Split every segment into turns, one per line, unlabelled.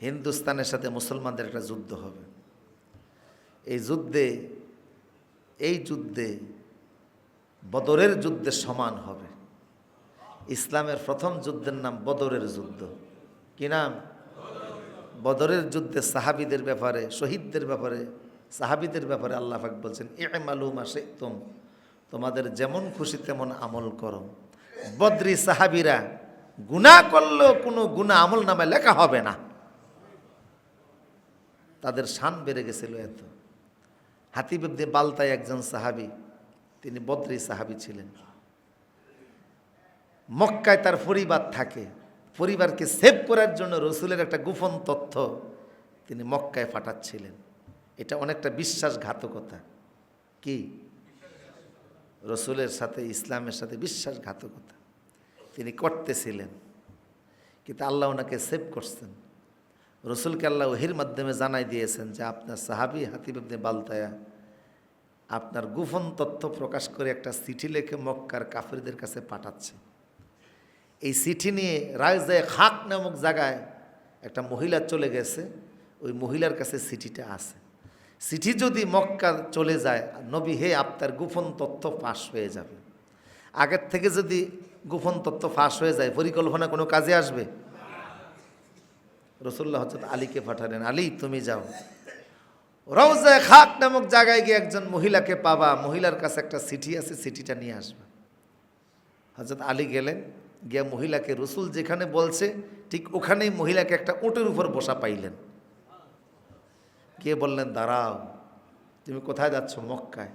হিন্দুস্তানের সাথে মুসলমানদের একটা যুদ্ধ হবে। এই যুদ্ধে এই যুদ্ধে বদরের যুদ্ধে সমান হবে। ইসলামের প্রথম যুদ্ধের নাম বদরের যুদ্ধ। কি নাম? বদরের যুদ্ধে সাহাবিদের ব্যাপারে, শহীদদের ব্যাপারে, সাহাবিদের ব্যাপারে আল্লাহ পাক বলছেন এ মালুম আসে তুম তোমাদের যেমন খুশি তেমন আমল করো। বদ্রি সাহাবিরা গুণা করলেও কোনো গুণা আমল নামে লেখা হবে না। তাদের শান বেড়ে গেছিল এত। হাতিব ইবনে বালতায় একজন সাহাবি, তিনি বদ্রী সাহাবি ছিলেন। মক্কায় তার পরিবার থাকে। পরিবারকে সেভ করার জন্য রসুলের একটা গোপন তথ্য তিনি মক্কায় পাঠাচ্ছিলেন। এটা অনেকটা বিশ্বাসঘাতকতা। কি? রসুলের সাথে, ইসলামের সাথে বিশ্বাসঘাতকতা। তিনি করতেছিলেন। কিন্তু আল্লাহ ওনাকে সেভ করছেন। রসুলকে আল্লাহ ওহির মাধ্যমে জানাই দিয়েছেন যে আপনার সাহাবি হাতিব ইবনে বালতায়া আপনার গোপন তথ্য প্রকাশ করে একটা চিঠি লেখে মক্কার কাফিরদের কাছে পাঠাচ্ছে। এই চিঠি নিয়ে রাজদায় খাক নামক জায়গায় একটা মহিলা চলে গেছে, ওই মহিলার কাছে চিঠিটা আছে। চিঠি যদি মক্কা চলে যায়, নবী হে, আপনার গোপন তথ্য ফাঁস হয়ে যাবে। আগের থেকে যদি গোপন তথ্য ফাঁস হয়ে যায়, পরিকল্পনা কোনো কাজে আসবে? রসুল্লাহ হজরত আলীকে পাঠালেন, আলী, তুমি যাও। রওজায় খাক নামক জায়গায় গিয়ে একজন মহিলাকে পাবা। মহিলার কাছে একটা চিঠি আছে, চিঠিটা নিয়ে আসবে। হজরত আলী গেলেন, গিয়া মহিলাকে রসুল যেখানে বলছে, ঠিক ওখানেই মহিলাকে একটা উটের উপর বসা পাইলেন। গিয়ে বললেন, দাঁড়াও, তুমি কোথায় যাচ্ছ? মক্কায়।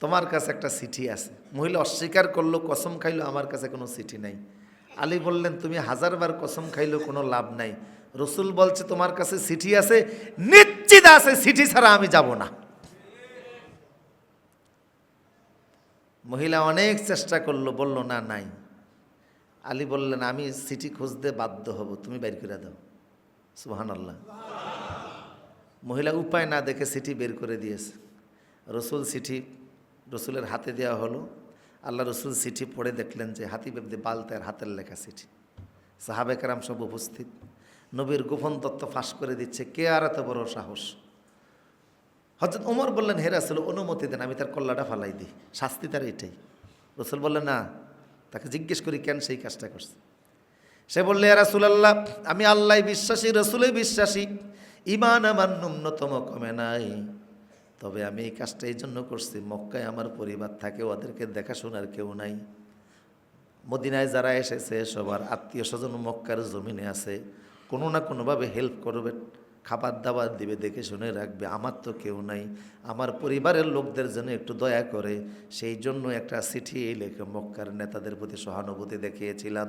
তোমার কাছে একটা চিঠি আছে। মহিলা অস্বীকার করল, কসম খাইলো, আমার কাছে কোনো চিঠি নাই। আলী বললেন, তুমি হাজারবার কসম খাইলেও কোনো লাভ নাই। রসুল বলছে, তোমার কাছে চিঠি আছে, নিশ্চিত আছে, চিঠি ছাড়া আমি যাব না। মহিলা অনেক চেষ্টা করল, বলল, না, নাই। আলী বললেন, আমি সিটি খুঁজতে বাধ্য হব, তুমি বের করে দাও। সুহান আল্লাহ মহিলা উপায় না দেখে সিটি বের করে দিয়েছে। রসুল চিঠি রসুলের হাতে দেওয়া হলো। আল্লাহ রসুল চিঠি পড়ে দেখলেন যে হাতি বেবদি বালতার হাতের লেখা চিঠি। সাহাবেকেরাম সব উপস্থিত। নবীর গোপন তত্ত্ব ফাঁস করে দিচ্ছে। কে আর এত বড় সাহস? হজরত ওমর বললেন হেরা ছিল অনুমতি দেন, আমি তার কল্লাটা ফালাই দিই। শাস্তি তার এটাই। রসুল বললেন, না, তাকে জিজ্ঞেস করি, কেন সেই কাজটা করছে? সে বললে রাসুলাল্লাহ, আমি আল্লাহ বিশ্বাসী রসুলে বিশ্বাসী। ইমান আমার ন্যূনতম কমে নাই। তবে আমি এই কাজটা এই জন্য করছি, মক্কায় আমার পরিবার থাকে, ওদেরকে দেখাশোনার কেউ নাই। মদিনায় যারা এসেছে, সবার আত্মীয় স্বজন মক্কার জমিনে আছে, কোনো না কোনোভাবে হেল্প করবে খাবার দাবার দিবে দেখে শুনে রাখবে, আমার তো কেউ নাই। আমার পরিবারের লোকদের জন্য একটু দয়া করে সেই জন্য একটা চিঠি লেখে মক্কার নেতাদের প্রতি সহানুভূতি দেখিয়েছিলাম।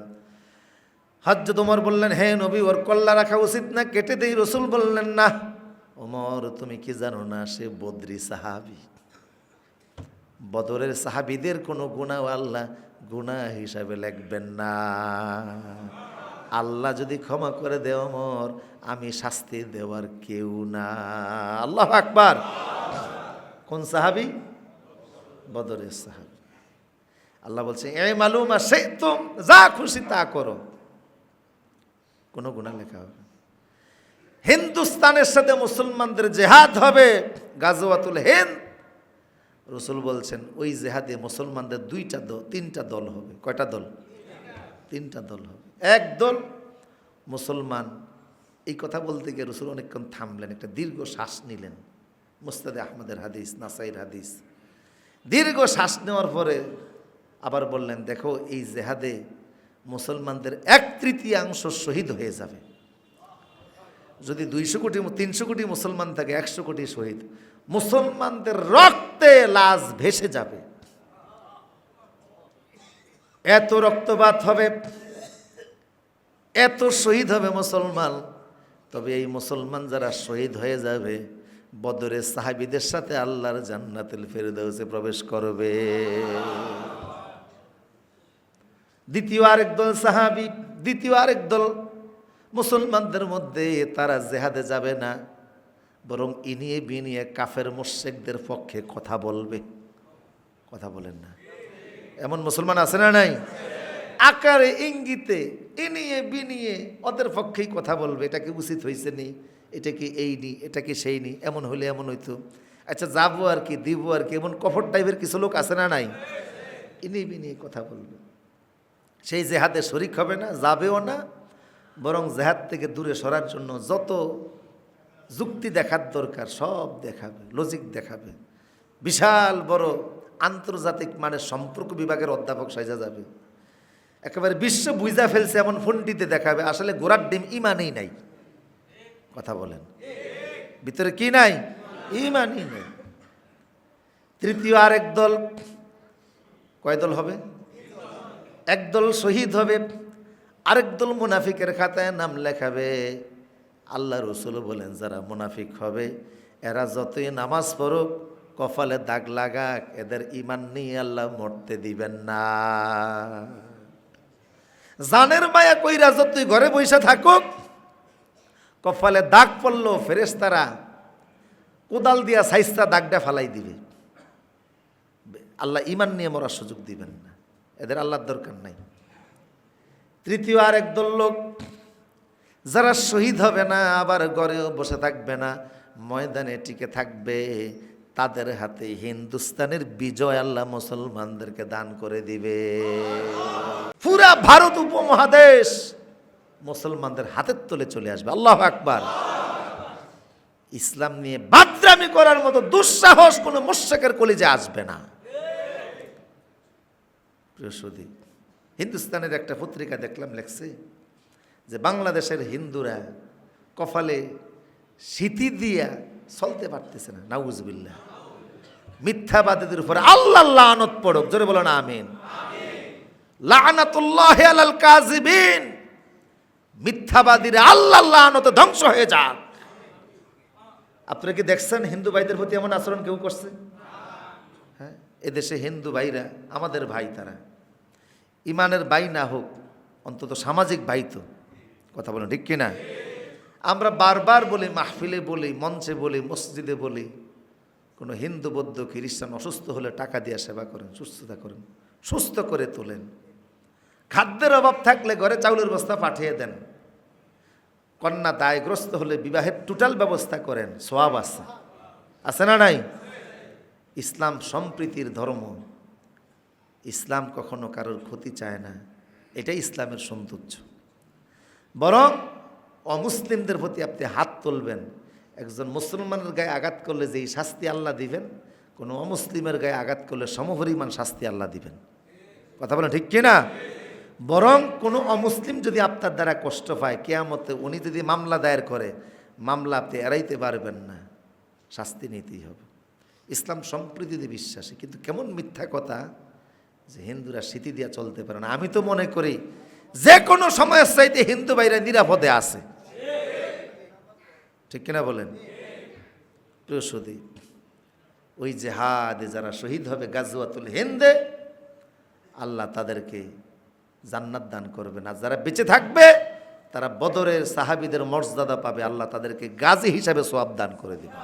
হজ্জ তোমার বললেন, হে নবী, ওর কল্লা রাখা উচিত না, কেটে দেই, রসুল বললেন, না। ওমর, তুমি কি জানো না সে বদ্রি সাহাবি? বদরের সাহাবিদের কোনো গুণাও আল্লাহ গুণা হিসাবে লিখবেন না। আল্লাহ যদি ক্ষমা করে দেও মর আমি শাস্তি দেওয়ার কেউ না। আল্লাহ আকবার। কোন সাহাবি? বদরের সাহাবি। আল্লাহ বলছে, এ মালুমা সে তো যা খুশি তা করো। কোনো গুণা লেখা হবে হিন্দুস্তানের সাথে মুসলমানদের জেহাদ হবে, গাজওয়াতুল হেন্দ। রসুল বলছেন, ওই জেহাদে মুসলমানদের দুইটা দল, তিনটা দল হবে। কয়টা দল? তিনটা দল হবে। এক দল মুসলমান। এই কথা বলতে গিয়ে রসুল অনেকক্ষণ থামলেন, একটা দীর্ঘ শ্বাস নিলেন। মুস্তাদে আহমদের হাদিস নাসাইর হাদিস। দীর্ঘ শ্বাস নেওয়ার পরে আবার বললেন, দেখো, এই জেহাদে মুসলমানদের এক তৃতীয়াংশ শহীদ হয়ে যাবে। যদি দুইশো কোটি তিনশো কোটি মুসলমান থাকে, একশো কোটি শহীদ, মুসলমানদের রক্তে লাশ ভেসে যাবে। এত রক্তপাত হবে, এত শহীদ হবে মুসলমান। তবে এই মুসলমান যারা শহীদ হয়ে যাবে বদরের সাহাবিদের সাথে আল্লাহর জান্নাতুল ফেরদৌসে প্রবেশ করবে। দ্বিতীয় আরেক দল সাহাবি, দ্বিতীয় আরেক দল মুসলমানদের মধ্যে তারা জেহাদে যাবে না, বরং ইনিয়ে বিনিয়ে কাফের মোশেকদের পক্ষে কথা বলবে। কথা বলেন না। এমন মুসলমান আছে না নাই? আকারে, ইঙ্গিতে, ইনিয়ে বিনিয়ে ওদের পক্ষেই কথা বলবে। এটা কি উচিত হয়েছে নি? এটা কি এই নি? এটা কি সেই নি? এমন হলে এমন হইতো। আচ্ছা যাব আর কি, দিব আর কি, এমন কফর টাইপের কিছু লোক আছে না নাই? ইনি বিনিয়ে কথা বলবে। সেই জেহাদে শরিক হবে না, যাবেও না বরং জেহাদ থেকে দূরে সরার জন্য যত যুক্তি দেখার দরকার, সব দেখাবে লজিক দেখাবে। বিশাল বড় আন্তর্জাতিক মানের সম্পর্ক বিভাগের অধ্যাপক সাজা যাবে। একেবারে বিশ্ব বুঝা ফেলছে এমন ফোনটিতে দেখাবে, আসলে গোড়ার ডিম ইমানেই নাই। কথা বলেন। ভিতরে কি নাই? ইমানই নেই। তৃতীয় আর এক দল, কয় দল হবে? একদল শহীদ হবে। আরেক দল মুনাফিকের খাতায় নাম লেখাবে। আল্লাহ রসুল বলেন, যারা মুনাফিক হবে, এরা যতই নামাজ পড়ুক, কপালে দাগ লাগাক, এদের ইমান নিয়ে আল্লাহ মরতে দিবেন না। জানের মায়া কইরা যতই ঘরে বসে থাকুক, কপালে দাগ পড়ল ফেরেস্তারা কোদাল দিয়া সাইস্তা দাগটা ফালাই দিবে। আল্লাহ ইমান নিয়ে মরার সুযোগ দিবেন না। এদের আল্লাহর দরকার নাই। তৃতীয় আর একদল লোক যারা শহীদ হবে না, আবার গড়েও বসে থাকবে না, ময়দানে টিকে থাকবে। তাদের হাতে হিন্দুস্তানের বিজয় আল্লাহ মুসলমানদেরকে দান করে দিবে। পুরা ভারত উপমহাদেশ মুসলমানদের হাতের তলে চলে আসবে। আল্লাহ আকবার। ইসলাম নিয়ে বাদরামি করার মতো দুঃসাহস কোনো মোশেকের কলিজে আসবে না। প্রিয় হিন্দুস্তানের একটা পত্রিকা দেখলাম লেখছে যে বাংলাদেশের হিন্দুরা কপালে স্মৃতি দিয়া চলতে পারতেছে না নাউজবিল্লা মিথ্যাবাদীদের উপরে আল্লাহ লানত পড়ক, জোরে বলো না আমিন। লানাতুল্লাহ আলাল কাজিবিন মিথ্যাবাদীরা আল্লাহ লানত ধ্বংস হয়ে যাক। আপনারা কি দেখছেন হিন্দু ভাইদের প্রতি এমন আচরণ কেউ করছে? হ্যাঁ এদেশে হিন্দু ভাইরা, আমাদের ভাই তারা ইমানের ভাই না হোক, অন্তত সামাজিক ভাই তো, কথা বলেন ঠিক কিনা? আমরা বারবার বলি, মাহফিলে বলি, মঞ্চে বলি, মসজিদে বলি, কোনো হিন্দু, বৌদ্ধ, খ্রিস্টান অসুস্থ হলে টাকা দিয়ে সেবা করেন, সুস্থতা করেন, সুস্থ করে তোলেন। খাদ্যের অভাব থাকলে ঘরে চাউলের বস্তা পাঠিয়ে দেন। কন্যা দায়গ্রস্ত হলে বিবাহের টোটাল ব্যবস্থা করেন সোয়াব আছে। আছে না নাই? ইসলাম সম্প্রীতির ধর্ম। ইসলাম কখনো কারোর ক্ষতি চায় না। এটাই ইসলামের সৌন্দর্য। বরং অমুসলিমদের প্রতি আপনি হাত তুলবেন। একজন মুসলমানের গায়ে আঘাত করলে যেই শাস্তি আল্লাহ দিবেন, কোনো অমুসলিমের গায়ে আঘাত করলে সমপরিমাণ শাস্তি আল্লাহ দিবেন। কথা বলেন ঠিক কিনা? বরং কোনো অমুসলিম যদি আপনার দ্বারা কষ্ট পায়, কেয়ামতে উনি যদি মামলা দায়ের করে, মামলা আপনি এড়াইতে পারবেন না। শাস্তি নিতেই হবে। ইসলাম সম্প্রীতিতে বিশ্বাসী। কিন্তু কেমন মিথ্যা কথা যে হিন্দুরা স্মৃতি দিয়া চলতে পারে না। আমি তো মনে করি, যে কোনো সময়ের চাইতে হিন্দু ভাইরা নিরাপদে আছে। ঠিক কিনা বলেন? প্রিয় সুদী ওই জেহাদে যারা শহীদ হবে গাজওয়াতুল হিন্দে, আল্লাহ তাদেরকে জান্নাত দান করবে না যারা বেঁচে থাকবে, তারা বদরের সাহাবিদের মর্যাদা পাবে। আল্লাহ তাদেরকে গাজী হিসাবে সোয়াব দান করে দেবে